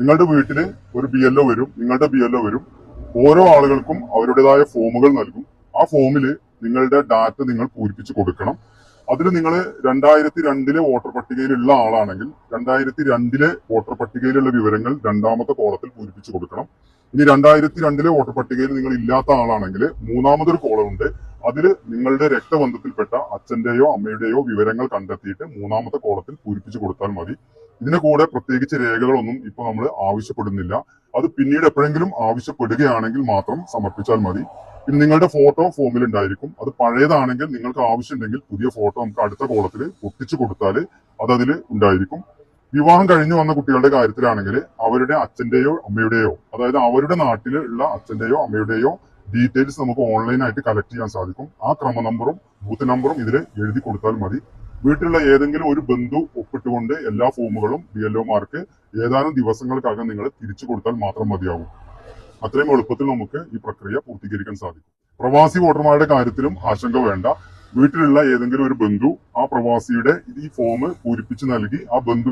നിങ്ങളുടെ വീട്ടിൽ ഒരു ബി എൽഒ വരും നിങ്ങളുടെ ബി എൽഒ വരും. ഓരോ ആളുകൾക്കും അവരുടേതായ ഫോമുകൾ നൽകും. ആ ഫോമിൽ നിങ്ങളുടെ ഡാറ്റ നിങ്ങൾ പൂരിപ്പിച്ച് കൊടുക്കണം. അതിൽ നിങ്ങൾ രണ്ടായിരത്തി രണ്ടിലെ വോട്ടർ പട്ടികയിലുള്ള ആളാണെങ്കിൽ രണ്ടായിരത്തി രണ്ടിലെ വോട്ടർ പട്ടികയിലുള്ള വിവരങ്ങൾ രണ്ടാമത്തെ കോളത്തിൽ പൂരിപ്പിച്ചു കൊടുക്കണം. ഇനി രണ്ടായിരത്തി രണ്ടിലെ വോട്ടർ പട്ടികയിൽ നിങ്ങൾ ഇല്ലാത്ത ആളാണെങ്കിൽ മൂന്നാമതൊരു കോളമുണ്ട് അതിൽ നിങ്ങളുടെ രക്തബന്ധത്തിൽപ്പെട്ട അച്ഛന്റെയോ അമ്മയുടെയോ വിവരങ്ങൾ കണ്ടെത്തിയിട്ട് മൂന്നാമത്തെ കോളത്തിൽ പൂരിപ്പിച്ചു കൊടുത്താൽ മതി. ഇതിന് കൂടെ പ്രത്യേകിച്ച് രേഖകളൊന്നും ഇപ്പൊ നമ്മൾ ആവശ്യപ്പെടുന്നില്ല. അത് പിന്നീട് എപ്പോഴെങ്കിലും ആവശ്യപ്പെടുകയാണെങ്കിൽ മാത്രം സമർപ്പിച്ചാൽ മതി. പിന്നെ നിങ്ങളുടെ ഫോട്ടോ ഫോമിൽ ഉണ്ടായിരിക്കും അത് പഴയതാണെങ്കിൽ നിങ്ങൾക്ക് ആവശ്യമുണ്ടെങ്കിൽ പുതിയ ഫോട്ടോ നമുക്ക് അടുത്ത കോളത്തിൽ ഒട്ടിച്ചു കൊടുത്താൽ അത് അതിൽ ഉണ്ടായിരിക്കും. വിവാഹം കഴിഞ്ഞു വന്ന കുട്ടികളുടെ കാര്യത്തിലാണെങ്കിൽ അവരുടെ അച്ഛന്റെയോ അമ്മയുടെയോ അതായത് അവരുടെ നാട്ടിൽ ഉള്ള അച്ഛന്റെയോ അമ്മയുടെയോ ഡീറ്റെയിൽസ് നമുക്ക് ഓൺലൈനായിട്ട് കളക്ട് ചെയ്യാൻ സാധിക്കും. ആ ക്രമ നമ്പറും ബൂത്ത് നമ്പറും ഇതിൽ എഴുതി കൊടുത്താൽ മതി. വീട്ടിലുള്ള ഏതെങ്കിലും ഒരു ബന്ധു ഒപ്പിട്ടുകൊണ്ട് എല്ലാ ഫോമുകളും ബി എൽ ഒമാർക്ക് ഏതാനും ദിവസങ്ങൾക്കകം നിങ്ങൾ തിരിച്ചു കൊടുത്താൽ മാത്രം മതിയാകും അത്രയും എളുപ്പത്തിൽ നമുക്ക് ഈ പ്രക്രിയ പൂർത്തീകരിക്കാൻ സാധിക്കും. പ്രവാസി വോട്ടർമാരുടെ കാര്യത്തിലും ആശങ്ക വേണ്ട. വീട്ടിലുള്ള ഏതെങ്കിലും ഒരു ബന്ധു ആ പ്രവാസിയുടെ ഈ ഫോം പൂരിപ്പിച്ച് നൽകി ആ ബന്ധു